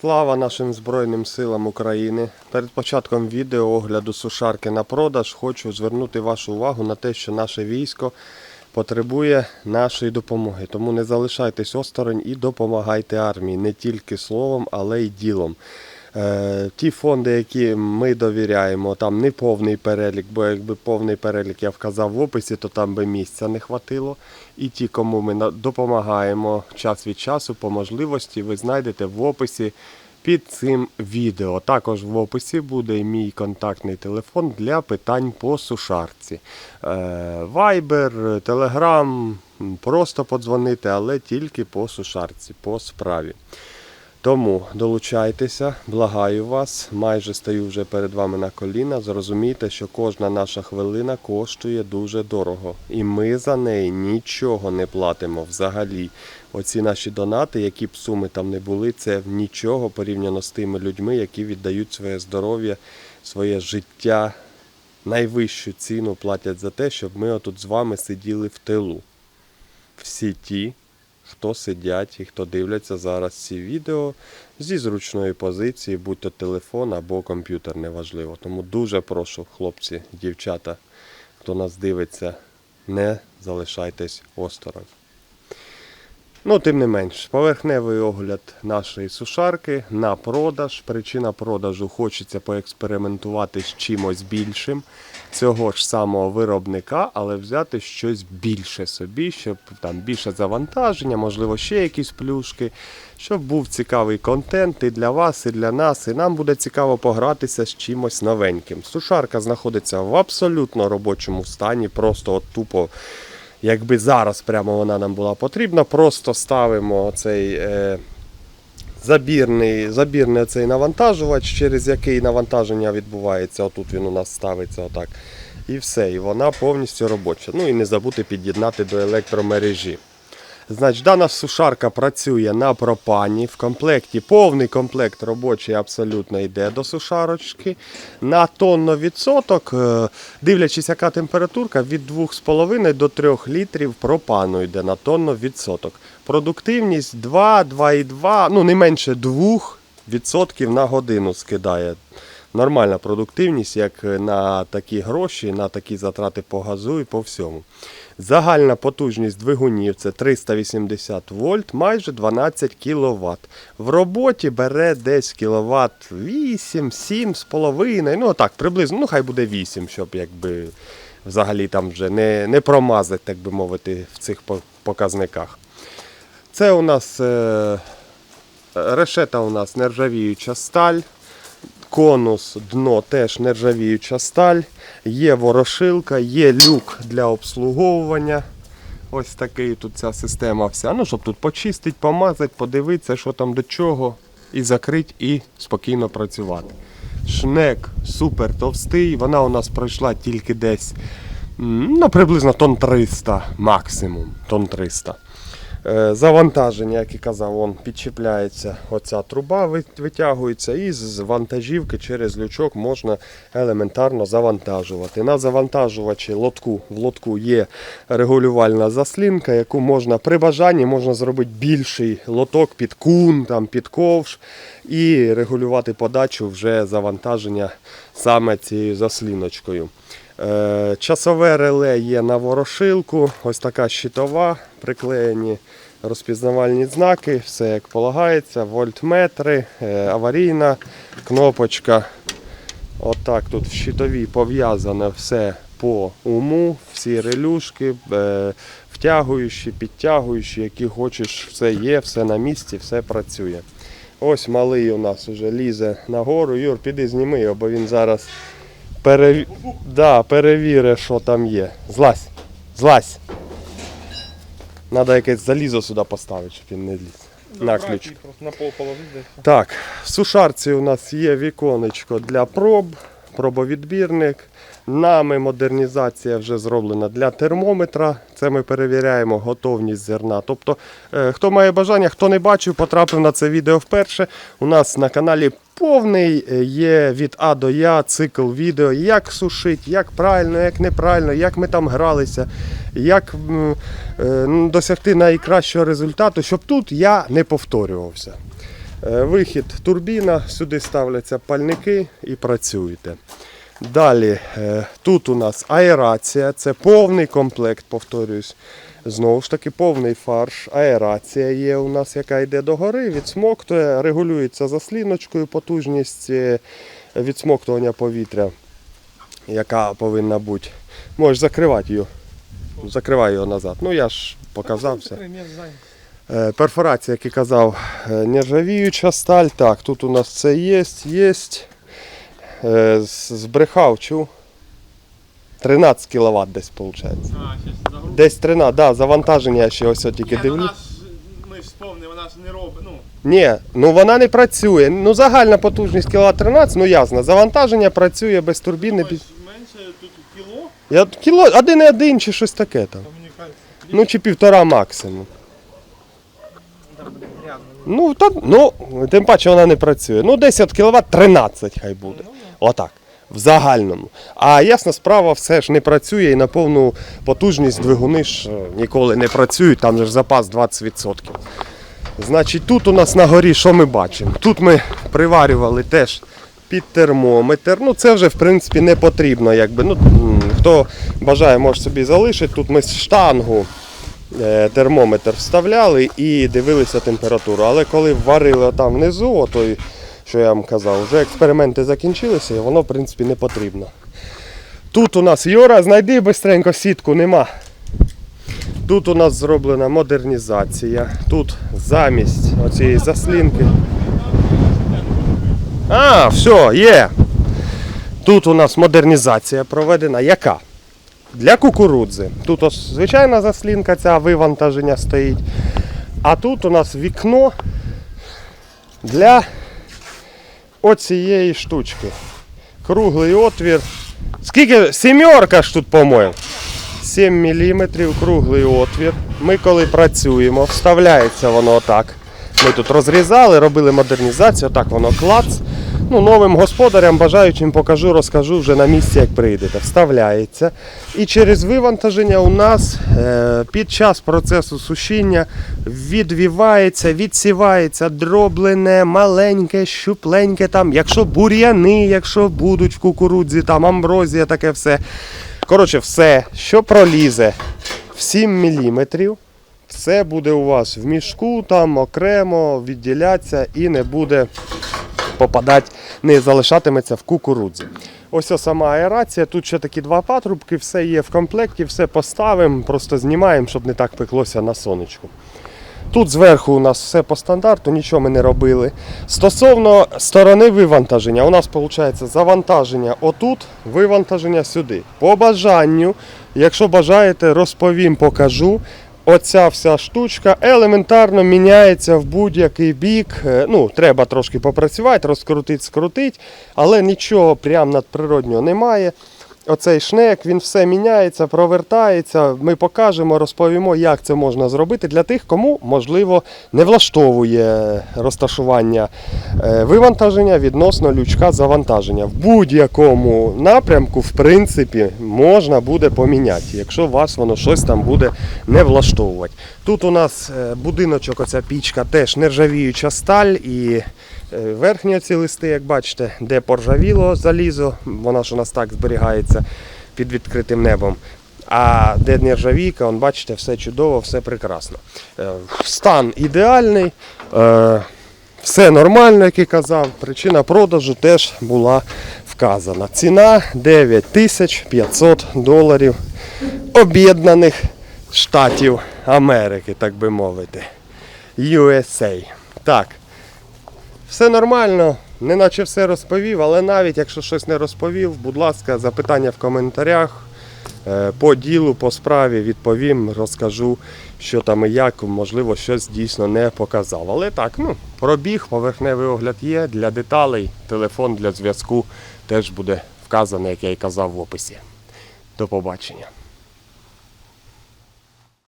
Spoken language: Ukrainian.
Слава нашим Збройним силам України! Перед початком відео огляду сушарки на продаж хочу звернути вашу увагу на те, що наше військо потребує нашої допомоги. Тому не залишайтесь осторонь і допомагайте армії не тільки словом, але й ділом. Е, Ті фонди, які ми довіряємо, там не повний перелік, бо якби повний перелік я вказав в описі, то там би місця не хватило. І ті, кому ми допомагаємо час від часу по можливості, ви знайдете в описі під цим відео. Також в описі буде мій контактний телефон для питань по сушарці. Е, Viber, Telegram, просто подзвонити, але тільки по сушарці, по справі. Тому долучайтеся, благаю вас. Майже стою вже перед вами на коліна. Зрозумійте, що кожна наша хвилина коштує дуже дорого. І ми за неї нічого не платимо взагалі. Оці наші донати, які б суми там не були, це нічого порівняно з тими людьми, які віддають своє здоров'я, своє життя. Найвищу ціну платять за те, щоб ми отут з вами сиділи в тилу. Всі ті, хто сидять і хто дивляться зараз ці відео зі зручної позиції, будь то телефон або комп'ютер, неважливо. Тому дуже прошу, хлопці, дівчата, хто нас дивиться, не залишайтесь осторонь. Ну, тим не менш, поверхневий огляд нашої сушарки на продаж. Причина продажу хочеться поекспериментувати з чимось більшим цього ж самого виробника, але взяти щось більше собі, щоб там більше завантаження, можливо, ще якісь плюшки, щоб був цікавий контент і для вас, і для нас. І нам буде цікаво погратися з чимось новеньким. Сушарка знаходиться в абсолютно робочому стані, просто от тупо. Якби зараз прямо вона нам була потрібна, просто ставимо цей е, забірний, забірний цей навантажувач, через який навантаження відбувається. Отут він у нас ставиться отак. І все. І вона повністю робоча. Ну і не забути під'єднати до електромережі. Значить, дана сушарка працює на пропані. В комплекті повний комплект робочий абсолютно йде до сушарочки. На тонну відсоток, е, дивлячись, яка температурка, від 2,5 до 3 літрів пропану йде на тонну відсоток. Продуктивність 2, 2,2, ну не менше 2 відсотків на годину скидає. Нормальна продуктивність, як на такі гроші, на такі затрати по газу і по всьому. Загальна потужність двигунів це 380 вольт, майже 12 кВт. В роботі бере десь кВт 8, 7,5, ну так, приблизно, ну хай буде 8, щоб якби взагалі там вже не, не промазати, так би мовити, в цих показниках. Це у нас е, решета у нас нержавіюча сталь. Конус, дно теж нержавіюча сталь, є ворошилка, є люк для обслуговування. Ось такий тут ця система вся. Ну, щоб тут почистити, помазати, подивитися, що там до чого, і закрити, і спокійно працювати. Шнек супер товстий, вона у нас пройшла тільки десь ну, приблизно тонн 300 максимум. Тонн 300. Е, Завантаження, як і казав, вон підчіпляється оця труба, витягується, і з вантажівки через лючок можна елементарно завантажувати. На завантажувачі лотку, в лотку є регулювальна заслінка, яку можна при бажанні можна зробити більший лоток під кун, там, під ковш і регулювати подачу вже завантаження саме цією засліночкою. Е, Часове реле є на ворошилку, ось така щитова, приклеєні розпізнавальні знаки, все як полагається, вольтметри, е, аварійна кнопочка. Отак тут в щитовій пов'язане все по уму, всі релюшки, е, втягуючі, підтягуючі, які хочеш, все є, все на місці, все працює. Ось малий у нас вже лізе нагору. Юр, піди зніми його, бо він зараз перев... да, перевіри, що там є. Злазь, злазь. Треба якесь залізо сюди поставити, щоб він не ліз. На ключ. На пол положить. Так, в сушарці у нас є віконечко для проб, пробовідбірник. Нами модернізація вже зроблена для термометра. Це ми перевіряємо готовність зерна. Тобто, е, хто має бажання, хто не бачив, потрапив на це відео вперше. У нас на каналі повний е, є від А до Я цикл відео, як сушить, як правильно, як неправильно, як ми там гралися, як е, досягти найкращого результату, щоб тут я не повторювався. Вихід турбіна, сюди ставляться пальники і працюєте. Далі, е, тут у нас аерація, це повний комплект, повторюсь. Знову ж таки, повний фарш. Аерація є у нас, яка йде догори, відсмоктує, регулюється засліночкою потужність е, відсмоктування повітря, яка повинна бути. Можеш закривати її. Закривай його назад. Ну я ж показав все. Е, Перфорація, як і казав, нержавіюча сталь. Так, тут у нас це є, є. Е, Збрехав, чув. 13 кВт десь виходить. А. Десь 13, да, завантаження я ще ось от тільки Ні, ну дивлюсь. вона ж, ми ж сповнили, вона ж не робить, ну, Ні, ну вона не працює. Ну загальна потужність кВт 13, ну ясно. Завантаження працює без турбіни. думаєш, менше тут кіло, Я кіло 1,1 чи щось таке там. то мені кажеться, Ну чи півтора максимум. там буде грязно. Ну, та, ну, тим паче вона не працює. Ну, 10 кВт 13 хай буде. Отак. В загальному. А ясна справа все ж не працює і на повну потужність двигуни ж е, ніколи не працюють, там ж запас 20%. Значить, тут у нас на горі що ми бачимо? Тут ми приварювали теж під термометр. Ну, це вже в принципі не потрібно. Якби. Ну, хто бажає, може собі залишити. Тут ми з штангу е, термометр вставляли і дивилися температуру. Але коли варили там внизу, отой, що я вам казав, вже експерименти закінчилися і воно в принципі не потрібно. Тут у нас Йора, знайди бистренько сітку, нема. Тут у нас зроблена модернізація. Тут замість оцієї заслінки. А, все, є. Тут у нас модернізація проведена. Яка? Для кукурудзи. Тут ось звичайна заслінка, ця вивантаження стоїть. А тут у нас вікно для оцієї штучки. Круглий отвір. Скільки? Сімерка ж тут, по-моєму. 7 мм круглий отвір. Ми коли працюємо, вставляється воно отак. Ми тут розрізали, робили модернізацію, отак воно клац. Ну, новим господарям, бажаючим покажу, розкажу вже на місці, як прийдете. Вставляється. І через вивантаження у нас е, під час процесу сушіння відвівається, відсівається дроблене, маленьке, щупленьке там, якщо бур'яни, якщо будуть в кукурудзі, там амброзія, таке все. Коротше, все, що пролізе в 7 мм, все буде у вас в мішку, там окремо відділятися і не буде попадати, не залишатиметься в кукурудзі. Ось ось сама аерація. Тут ще такі два патрубки, все є в комплекті, все поставимо, просто знімаємо, щоб не так пеклося на сонечку. Тут зверху у нас все по стандарту, нічого ми не робили. Стосовно сторони вивантаження, у нас виходить завантаження отут, вивантаження сюди. По бажанню, якщо бажаєте, розповім, покажу. Оця вся штучка елементарно міняється в будь-який бік. Е, Ну, треба трошки попрацювати, розкрутити, скрутити, але нічого прям надприроднього немає. Оцей шнек, він все міняється, провертається. Ми покажемо, розповімо, як це можна зробити для тих, кому можливо не влаштовує розташування е, вивантаження відносно лючка завантаження. В будь-якому напрямку, в принципі, можна буде поміняти, якщо вас воно щось там буде не влаштовувати. Тут у нас е, будиночок, оця пічка, теж нержавіюча сталь і Е, Верхні ці листи, як бачите, де поржавіло залізо, вона ж у нас так зберігається під відкритим небом. А де нержавійка, он, бачите, все чудово, все прекрасно. Е, Стан ідеальний, все нормально, як і казав. Причина продажу теж була вказана. Ціна 9500 доларів Об'єднаних Штатів Америки, так би мовити. USA. Так. Все нормально, неначе все розповів, але навіть якщо щось не розповів, будь ласка, запитання в коментарях. Е, По ділу, по справі відповім, розкажу, що там і як, можливо, щось дійсно не показав. Але так, ну, пробіг, поверхневий огляд є для деталей, телефон для зв'язку теж буде вказаний, як я і казав в описі. До побачення.